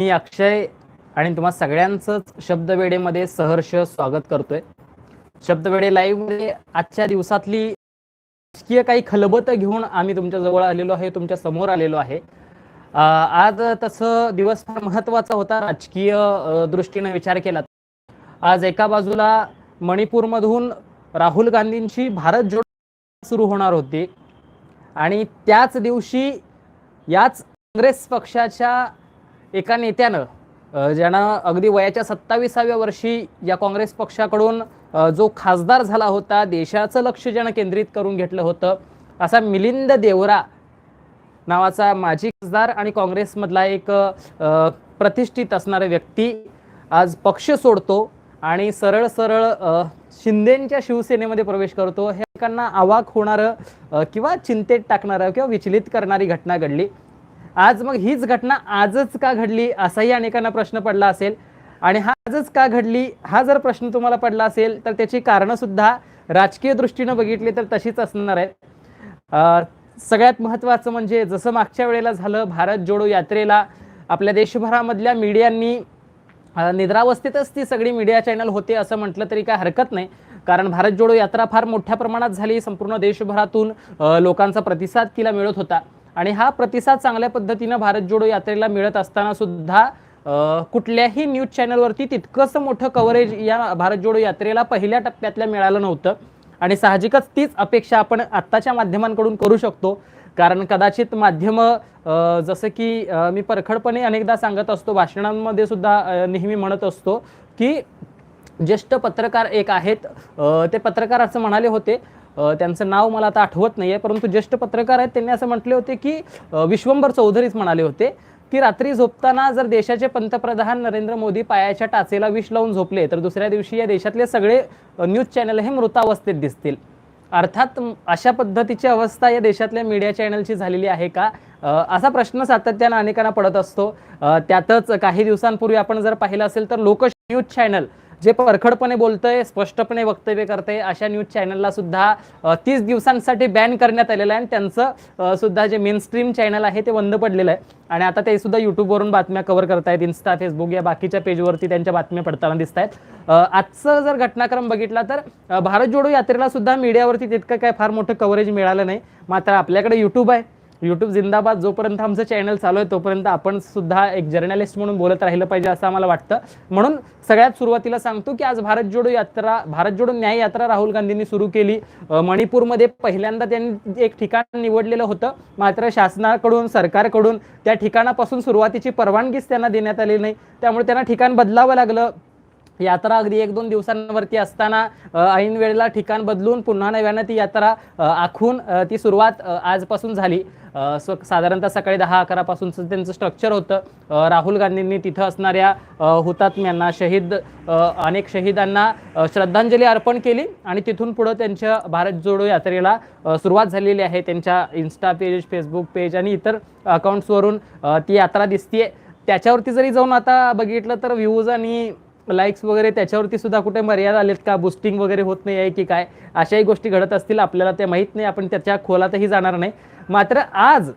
मी अक्षय आणि तुम्हा सगळ्यांचंच शब्दवेडेमध्ये सहर्ष स्वागत करतोय. शब्दवेडे लाईव्हमध्ये आजच्या दिवसातली राजकीय काही खलबत घेऊन आम्ही तुमच्या जवळ आलेलो आहे तुमच्यासमोर आलेलो आहे. आज तसं दिवस फार महत्त्वाचा होता राजकीय दृष्टीने विचार केला आज एका बाजूला मणिपूरमधून राहुल गांधींची भारत जोड सुरू होणार होती. आणि त्याच दिवशी याच काँग्रेस पक्षाच्या एका नेत्यानं ज्यानं अगदी वयाच्या सत्ताविसाव्या वर्षी या काँग्रेस पक्षाकडून जो खासदार झाला होता देशाचं लक्ष ज्यानं केंद्रित करून घेतलं होतं असा मिलिंद देवरा नावाचा माजी खासदार आणि काँग्रेसमधला एक प्रतिष्ठित असणारा व्यक्ती आज पक्ष सोडतो आणि सरळ सरळ शिंदेंच्या शिवसेनेमध्ये प्रवेश करतो. हे एकांना आवाक होणारं किंवा चिंतेत टाकणारं किंवा विचलित करणारी घटना घडली. आज मग हीच घटना आजच का घडली असाही अनेकांना प्रश्न पडला असेल. आणि हा आजच का घडली हा जर प्रश्न तुम्हाला पडला असेल तर त्याची कारणंसुद्धा राजकीय दृष्टीनं बघितली तर तशीच असणार आहेत. सगळ्यात महत्त्वाचं म्हणजे जसं मागच्या वेळेला झालं भारत जोडो यात्रेला आपल्या देशभरामधल्या मीडियांनी निद्रावस्थेतच ती सगळी मीडिया चॅनल होते असं म्हटलं तरी काय हरकत नाही. कारण भारत जोडो यात्रा फार मोठ्या प्रमाणात झाली संपूर्ण देशभरातून लोकांचा प्रतिसाद तिला मिळत होता. आणि हा प्रतिसाद चांगल्या पद्धतीनं भारत जोडो यात्रेला मिळत असताना सुद्धा कुठल्याही न्यूज चॅनलवरती तितकंच मोठं कव्हरेज या भारत जोडो यात्रेला पहिल्या टप्प्यातल्या मिळालं नव्हतं. आणि साहजिकच तीच अपेक्षा आपण आत्ताच्या माध्यमांकडून करू शकतो. कारण कदाचित माध्यमं जसं की मी परखडपणे अनेकदा सांगत असतो भाषणांमध्ये सुद्धा नेहमी म्हणत असतो की ज्येष्ठ पत्रकार एक आहेत ते पत्रकार असं म्हणाले होते त्यांचं नाव मला आता आठवत नाही आहे परंतु ज्येष्ठ पत्रकार आहेत त्यांनी असं म्हटले होते की विश्वंभर चौधरीच म्हणाले होते की रात्री झोपताना जर देशाचे पंतप्रधान नरेंद्र मोदी पायाच्या टाचेला विष लावून झोपले तर दुसऱ्या दिवशी या देशातले सगळे न्यूज चॅनल हे मृतावस्थेत दिसतील. अर्थात अशा पद्धतीची अवस्था या देशातल्या मीडिया चॅनलची झालेली आहे का? असा प्रश्न सातत्यानं अनेकांना पडत असतो. त्यातच काही दिवसांपूर्वी आपण जर पाहिलं असेल तर लोक न्यूज चॅनल जे परखडपणे बोलतंय स्पष्टपणे वक्तव्य करते अशा न्यूज चॅनलला सुद्धा तीस दिवसांसाठी बॅन करण्यात आलेलं आहे. आणि त्यांचं सुद्धा जे मेन स्ट्रीम चॅनल आहे ते बंद पडलेलं आहे. आणि आता ते सुद्धा यूट्यूबवरून बातम्या कव्हर करतायत. इन्स्टा फेसबुक या बाकीच्या पेजवरती त्यांच्या बातम्या पडताना दिसत आहेत आजचं जर घटनाक्रम बघितला तर भारत जोडो यात्रेला सुद्धा मीडियावरती तितकं काय फार मोठं कव्हरेज मिळालं नाही. मात्र आपल्याकडे यूट्यूब आहे. यूट्यूब जिंदाबाद जोपर्यंत आमचं चॅनल चालू आहे तोपर्यंत आपण सुद्धा एक जर्नलिस्ट म्हणून बोलत राहिलं पाहिजे असं आम्हाला वाटतं. म्हणून सगळ्यात सुरुवातीला सांगतो की आज भारत जोडो यात्रा भारत जोडो न्याय यात्रा राहुल गांधींनी सुरू केली. मणिपूरमध्ये पहिल्यांदा त्यांनी एक ठिकाण निवडलेलं होतं मात्र शासनाकडून सरकारकडून त्या ठिकाणापासून सुरुवातीची परवानगीच त्यांना देण्यात आली नाही. त्यामुळे त्यांना ठिकाण बदलावं लागलं. यात्रा अगदी एक दोन दिवसांवरती असताना ऐन वेळेला ठिकाण बदलून पुन्हा नव्यानं ती यात्रा आखून ती सुरुवात आजपासून झाली. स्व साधारणतः सकाळी दहा अकरापासूनचं त्यांचं स्ट्रक्चर होतं. राहुल गांधींनी तिथं असणाऱ्या हुतात्म्यांना शहीद अनेक शहीदांना श्रद्धांजली अर्पण केली आणि तिथून पुढं त्यांच्या भारत जोडो यात्रेला सुरुवात झालेली आहे. त्यांच्या इन्स्टा पेज फेसबुक पेज आणि इतर अकाउंट्सवरून ती यात्रा दिसतीये. त्याच्यावरती जरी जाऊन आता बघितलं तर व्ह्यूज आणि लाईक्स वगैरे त्याच्यावरती सुद्धा कुठे मर्यादा आलेत का? बुस्टिंग वगैरे होत नाही आहे की काय? अशाही गोष्टी घडत असतील आपल्याला ते माहीत नाही आपण त्याच्या खोलातही जाणार नाही. मात्र आज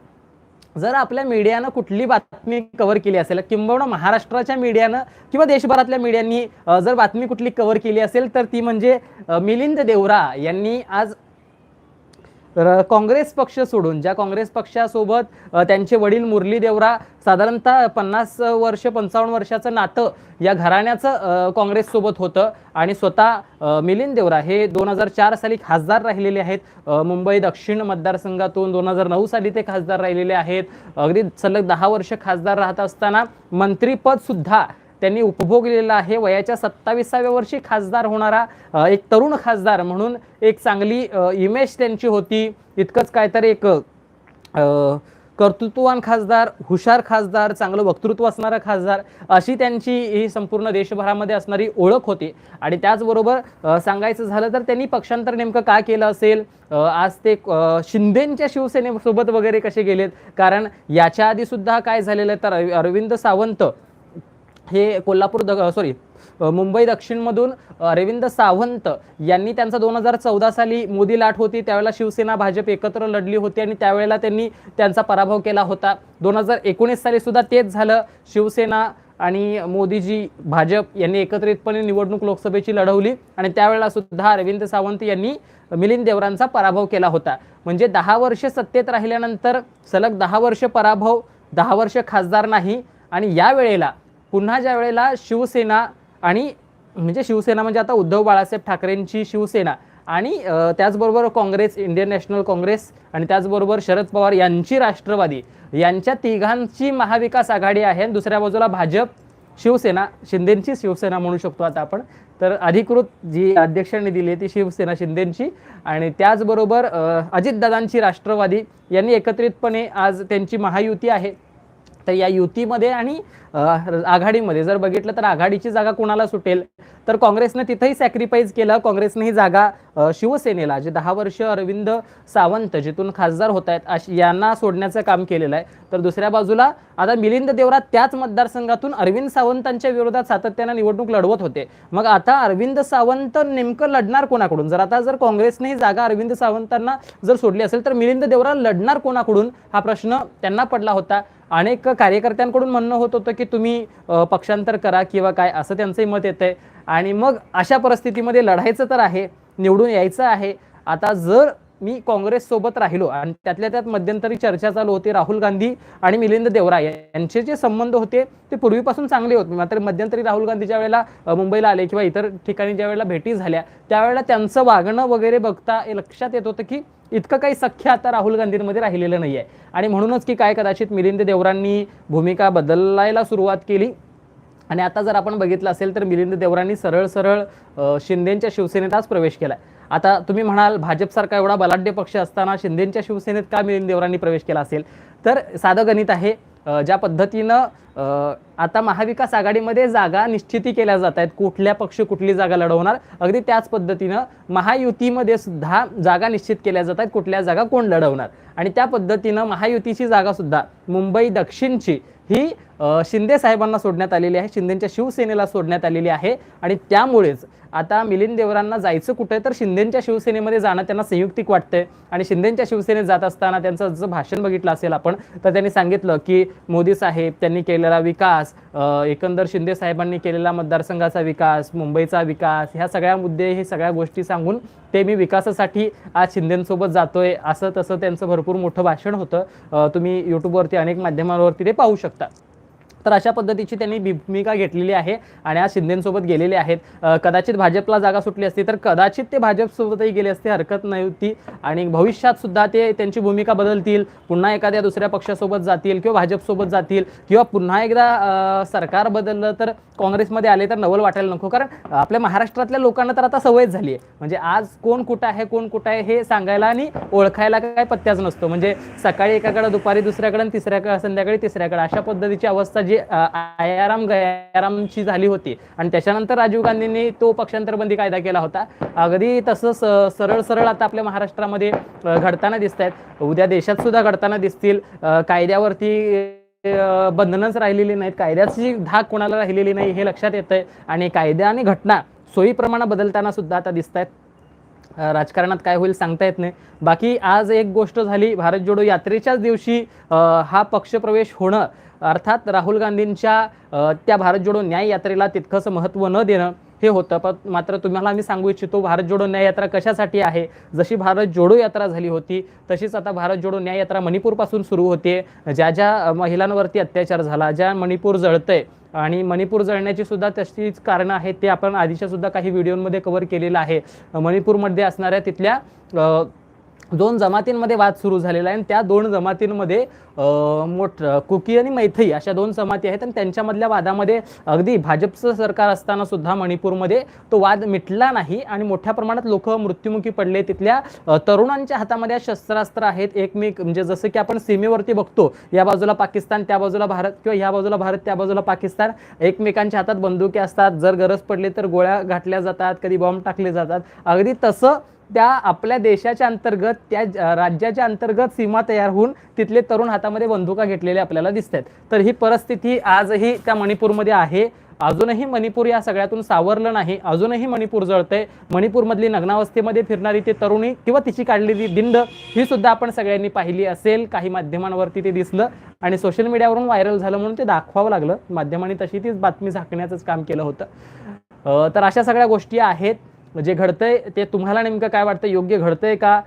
जर आपल्या मीडियानं कुठली बातमी कव्हर केली असेल किंबहुना महाराष्ट्राच्या मीडियानं किंवा देशभरातल्या मीडियांनी जर बातमी कुठली कव्हर केली असेल तर ती म्हणजे मिलिंद देवरा यांनी आज काँग्रेस पक्ष सोडून ज्या काँग्रेस पक्षासोबत त्यांचे वडील मुरली देवरा साधारणतः पन्नास वर्ष पंचावन्न वर्षाचं नातं या घराण्याचं काँग्रेससोबत होतं. आणि स्वतः मिलिंद देवरा हे दोन हजार चार साली खासदार राहिलेले आहेत. मुंबई दक्षिण मतदारसंघातून दोन हजार नऊ साली ते खासदार राहिलेले आहेत. अगदी सलग दहा वर्ष खासदार राहत असताना मंत्रीपदसुद्धा त्यांनी उपभोगलेला आहे. वयाच्या सत्ताविसाव्या वर्षी खासदार होणारा एक तरुण खासदार म्हणून एक चांगली इमेज त्यांची होती. इतकंच काय तर एक कर्तृत्ववान खासदार हुशार खासदार चांगलं वक्तृत्व असणारा खासदार अशी त्यांची ही संपूर्ण देशभरामध्ये असणारी ओळख होती. आणि त्याचबरोबर सांगायचं झालं तर त्यांनी पक्षांतर नेमकं का केलं असेल? आज ते शिंदेंच्या शिवसेनेसोबत वगैरे कसे गेलेत? कारण याच्या आधी सुद्धा काय झालेलं तर अरविंद सावंत हे कोल्हापूर द सॉरी मुंबई दक्षिणमधून अरविंद सावंत यांनी त्यांचा दोन हजार चौदा साली मोदी लाट होती त्यावेळेला शिवसेना भाजप एकत्र लढली होती आणि त्यावेळेला त्यांनी त्यांचा पराभव केला होता. दोन हजार एकोणीस साली सुद्धा तेच झालं. शिवसेना आणि मोदीजी भाजप यांनी एकत्रितपणे निवडणूक लोकसभेची लढवली आणि त्यावेळेला सुद्धा अरविंद सावंत यांनी मिलिंद देवरांचा पराभव केला होता. म्हणजे दहा वर्ष सत्तेत राहिल्यानंतर सलग दहा वर्ष पराभव दहा वर्ष खासदार नाही आणि या वेळेला पुन्हा ज्या वेळेला शिवसेना आणि म्हणजे शिवसेना म्हणजे आता उद्धव बाळासाहेब ठाकरेंची शिवसेना आणि त्याचबरोबर काँग्रेस इंडियन नॅशनल काँग्रेस आणि त्याचबरोबर शरद पवार यांची राष्ट्रवादी यांच्या तिघांची महाविकास आघाडी आहे आणि दुसऱ्या बाजूला भाजप शिवसेना शिंदेंची शिवसेना म्हणू शकतो आता आपण. तर अधिकृत जी अध्यक्षांनी दिली आहे ती शिवसेना शिंदेंची आणि त्याचबरोबर अजितदादांची राष्ट्रवादी यांनी एकत्रितपणे आज त्यांची महायुती आहे. तर या युतीमध्ये आणि आघाडीमध्ये जर बघितलं तर आघाडीची जागा कुणाला सुटेल? तर काँग्रेसनं तिथंही सॅक्रिफाईस केलं. काँग्रेसने ही जागा शिवसेनेला जे दहा वर्ष अरविंद सावंत जिथून खासदार होत आहेत अश यांना सोडण्याचं काम केलेलं आहे. तर दुसऱ्या बाजूला आता मिलिंद देवरा त्याच मतदारसंघातून अरविंद सावंतांच्या विरोधात सातत्यानं निवडणूक लढवत होते. मग आता अरविंद सावंत नेमकं लढणार कोणाकडून? जर आता जर काँग्रेसने ही जागा अरविंद सावंतांना जर सोडली असेल तर मिलिंद देवरा लढणार कोणाकडून? हा प्रश्न त्यांना पडला होता. अनेक कार्यकर्त्यांकडून म्हणणं होत होतं की तुम्ही पक्षांतर करा किंवा काय असं त्यांचंही मत येतं आहे आणि मग अशा परिस्थितीमध्ये लढायचं तर आहे. निवडून यायचं आहे. आता जर मी काँग्रेससोबत राहिलो आणि त्यातल्या त्यात मध्यंतरी चर्चा चालू होती राहुल गांधी आणि मिलिंद देवराय यांचे जे संबंध होते ते पूर्वीपासून चांगले होते. मात्र मध्यंतरी राहुल गांधीच्या वेळेला मुंबईला आले किंवा इतर ठिकाणी ज्या वेळेला भेटी झाल्या त्यावेळेला त्यांचं वागणं वगैरे बघता हे लक्षात येत होतं की इतकं काही सख्य आता राहुल गांधींमध्ये राहिलेलं नाही आहे आणि म्हणूनच की काय कदाचित मिलिंद देवरांनी भूमिका बदलायला सुरुवात केली. आणि आता जर आपण बघितलं असेल तर मिलिंद देवरांनी सरळ सरळ शिंदेंच्या शिंदेच्या शिवसेनेत आज प्रवेश केला आता तुम्ही म्हणाल भाजपसारखा एवढा बलाढ्य पक्ष असताना शिंदेच्या शिवसेनेत का मिलिंद देवरांनी प्रवेश केला असेल? तर साधं गणित आहे ज्या पद्धतीनं आता महाविकास आघाडीमध्ये जागा निश्चिती केल्या जात आहेत कुठल्या पक्ष कुठली जागा लढवणार अगदी त्याच पद्धतीनं महायुतीमध्ये सुद्धा जागा निश्चित केल्या जात आहेत कुठल्या जागा कोण लढवणार? आणि त्या पद्धतीनं महायुतीची जागासुद्धा मुंबई दक्षिणची ही शिंदे साहेबांना सोडण्यात आलेली आहे शिंदेच्या शिवसेनेला सोडण्यात आलेली आहे आणि त्यामुळेच आता मिलिंद देवरांना जायचं कुठे? तर शिंदेच्या शिवसेनेमध्ये जाणं त्यांना संयुक्तिक वाटतंय. आणि शिंदेच्या शिवसेनेत जात असताना त्यांचं जर भाषण बघितलं असेल आपण तर त्यांनी सांगितलं की मोदी साहेब त्यांनी केलेला विकास एकंदर शिंदे साहेबांनी केलेला मतदारसंघाचा विकास मुंबईचा विकास ह्या सगळ्या मुद्दे हे सगळ्या गोष्टी सांगून ते मी विकासासाठी आज शिंदेसोबत जातोय असं तसं त्यांचं भरपूर मोठं भाषण होतं. तुम्ही यूट्यूबवरती अनेक माध्यमांवरती ते पाहू शकता. तर अशा पद्धतीची त्यांनी भूमिका घेतलेली आहे आणि आज शिंदेसोबत गेलेले आहेत. कदाचित भाजपला जागा सुटली असती तर कदाचित ते भाजपसोबतही गेले असते हरकत नव्हती आणि भविष्यात सुद्धा ते त्यांची भूमिका बदलतील पुन्हा एखाद्या दुसऱ्या पक्षासोबत जातील किंवा भाजपसोबत जातील किंवा पुन्हा एकदा सरकार बदललं तर काँग्रेसमध्ये आले तर नवल वाटायला नको. कारण आपल्या महाराष्ट्रातल्या लोकांना तर आता सवयच झाली आहे. म्हणजे आज कोण कुठं आहे कोण कुठं आहे हे सांगायला आणि ओळखायला काय पत्त्याच नसतो. म्हणजे सकाळी एकाकडे दुपारी दुसऱ्याकडे आणि तिसऱ्याकडे संध्याकाळी तिसऱ्याकडे अशा पद्धतीची अवस्था जी म्हणजे, अ, आयाराम गयारामची झाली होती. आणि त्याच्यानंतर राजीव गांधींनी तो पक्षांतरबंदी कायदा केला होता. अगदी तसं सरळ सरळ आता आपल्या महाराष्ट्रामध्ये घडताना दिसत आहेत उद्या देशात सुद्धा घडताना दिसतील. कायद्यावरती बंधनच राहिलेली नाहीत. कायद्याची धाक कोणाला राहिलेली नाही हे लक्षात येत आहे आणि कायदा आणि घटना सोयीप्रमाणे बदलताना सुद्धा आता दिसत आहेत राजकारणात काय होईल सांगता येत नाही. बाकी आज एक गोष्ट झाली. भारत जोडो यात्रेच्याच दिवशी हा पक्षप्रवेश होणं अर्थात राहुल गांधींच्या त्या भारत जोडो न्याय यात्रेला तितकंसं महत्त्व न देणं हे होतं. पण मात्र तुम्हाला मी सांगू इच्छितो भारत जोडो न्याय यात्रा कशासाठी आहे? जशी भारत जोडो यात्रा झाली होती तशीच आता भारत जोडो न्याय यात्रा मणिपूरपासून सुरू होते. ज्या ज्या महिलांवरती अत्याचार झाला ज्या मणिपूर जळतंय आणि मणिपूर जळण्याची सुद्धा तशीच कारणं आहेत ते आपण आधीच्या सुद्धा काही व्हिडिओमध्ये कव्हर केलेलं आहे. मणिपूरमध्ये असणाऱ्या तिथल्या दोन जमातींमध्ये वाद सुरू झालेला आहे आणि त्या दोन जमातींमध्ये मोठ कुकी आणि मैथई अशा दोन जमाती आहेत आणि त्यांच्यामधल्या वादामध्ये अगदी भाजपचं सरकार असताना सुद्धा मणिपूरमध्ये तो वाद मिटला नाही आणि मोठ्या प्रमाणात लोक मृत्युमुखी पडले. तिथल्या तरुणांच्या हातामध्ये शस्त्रास्त्र आहेत. एकमेक म्हणजे जसं की आपण सीमेवरती बघतो या बाजूला पाकिस्तान त्या बाजूला भारत किंवा ह्या बाजूला भारत त्या बाजूला पाकिस्तान. एकमेकांच्या हातात बंदुके असतात. जर गरज पडली तर गोळ्या घातल्या जातात कधी बॉम्ब टाकले जातात. अगदी तसं त्या आपल्या देशाच्या अंतर्गत त्या राज्याच्या अंतर्गत सीमा तयार होऊन तिथले तरुण हातामध्ये बंदुका घेतलेले आपल्याला दिसत आहेत तर ही परिस्थिती आजही त्या मणिपूरमध्ये आहे. अजूनही मणिपूर या सगळ्यातून सावरलं नाही. अजूनही मणिपूर जळतंय. मणिपूरमधली नग्नावस्थेमध्ये फिरणारी ती तरुणी किंवा तिची काढलेली दिंड ही सुद्धा आपण सगळ्यांनी पाहिली असेल. काही माध्यमांवरती ते दिसलं आणि सोशल मीडियावरून व्हायरल झालं म्हणून ते दाखवावं लागलं. माध्यमांनी तशी तीच बातमी झाकण्याचंच काम केलं होतं. तर अशा सगळ्या गोष्टी आहेत. जे घडतंय ते तुम्हाला नेमकं काय वाटतं? योग्य घडतंय का?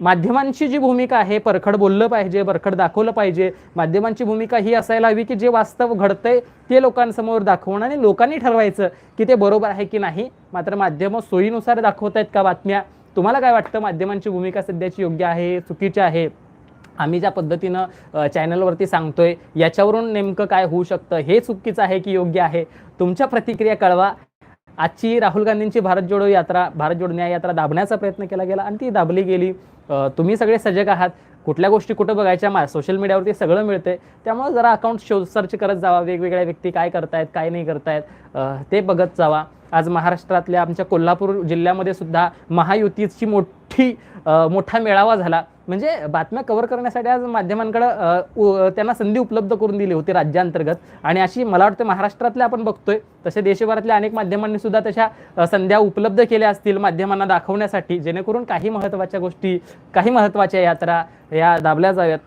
माध्यमांची जी भूमिका आहे परखड बोललं पाहिजे परखड दाखवलं पाहिजे माध्यमांची भूमिका ही असायला हवी की जे वास्तव घडतंय ते लोकांसमोर दाखवणं आणि लोकांनी ठरवायचं की ते बरोबर आहे की नाही. मात्र माध्यमं सोयीनुसार दाखवत आहेत का बातम्या? तुम्हाला काय वाटतं? माध्यमांची भूमिका सध्याची योग्य आहे चुकीची आहे? आम्ही ज्या पद्धतीनं चॅनलवरती सांगतोय याच्यावरून नेमकं काय होऊ शकतं? हे चुकीचं आहे की योग्य आहे? तुमच्या प्रतिक्रिया कळवा. आजची राहुल गांधींची भारत जोडो यात्रा भारत जोडो न्याय यात्रा दाबण्याचा प्रयत्न केला गेला आणि ती दाबली गेली. तुम्ही सगळे सजग आहात. कुठल्या गोष्टी कुठं बघायच्या? मा सोशल मीडियावरती सगळं मिळते त्यामुळे जरा अकाउंट शो सर्च करत जावा. वेगवेगळ्या व्यक्ती काय करतायत काय नाही करतायत ते बघत जावा. आज महाराष्ट्रातल्या आमच्या कोल्हापूर जिल्ह्यामध्ये सुद्धा महायुतीची मोठी मोठी मोठा मेळावा झाला. म्हणजे बातम्या कव्हर करण्यासाठी आज माध्यमांकडं उ- त्यांना संधी उपलब्ध करून दिली होती राज्यांतर्गत. आणि अशी मला वाटतं महाराष्ट्रातल्या आपण बघतोय तसे देशभरातल्या अनेक माध्यमांनी सुद्धा तशा संध्या उपलब्ध केल्या असतील माध्यमांना दाखवण्यासाठी जेणेकरून काही महत्त्वाच्या गोष्टी काही महत्त्वाच्या यात्रा या दाबल्या जाव्यात.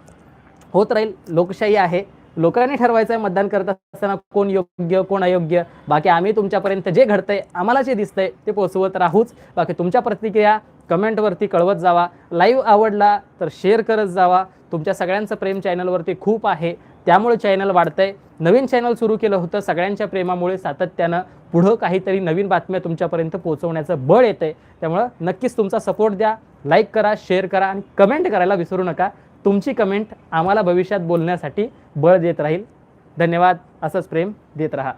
होत राहील लोकशाही आहे. लोकांनी ठरवायचं आहे मतदान करत असताना कोण योग्य कोण अयोग्य. बाकी आम्ही तुमच्यापर्यंत जे घडतंय आम्हाला जे दिसतंय ते पोचवत राहूच. बाकी तुमच्या प्रतिक्रिया कमेंटवरती कळवत जावा. लाईव्ह आवडला तर शेअर करत जावा. तुमच्या सगळ्यांचं प्रेम चॅनलवरती खूप आहे. त्यामुळे चॅनल वाढतंय. नवीन चॅनल सुरू केलं होतं. सगळ्यांच्या प्रेमामुळे सातत्यानं पुढं काहीतरी नवीन बातम्या तुमच्यापर्यंत पोहोचवण्याचं बळ येतंय. त्यामुळं नक्कीच तुमचा सपोर्ट द्या. लाईक करा शेअर करा आणि कमेंट करायला विसरू नका. तुमची कमेंट आम्हाला भविष्यात बोलण्यासाठी बळ देत राहील. धन्यवाद. असंच प्रेम देत राहा.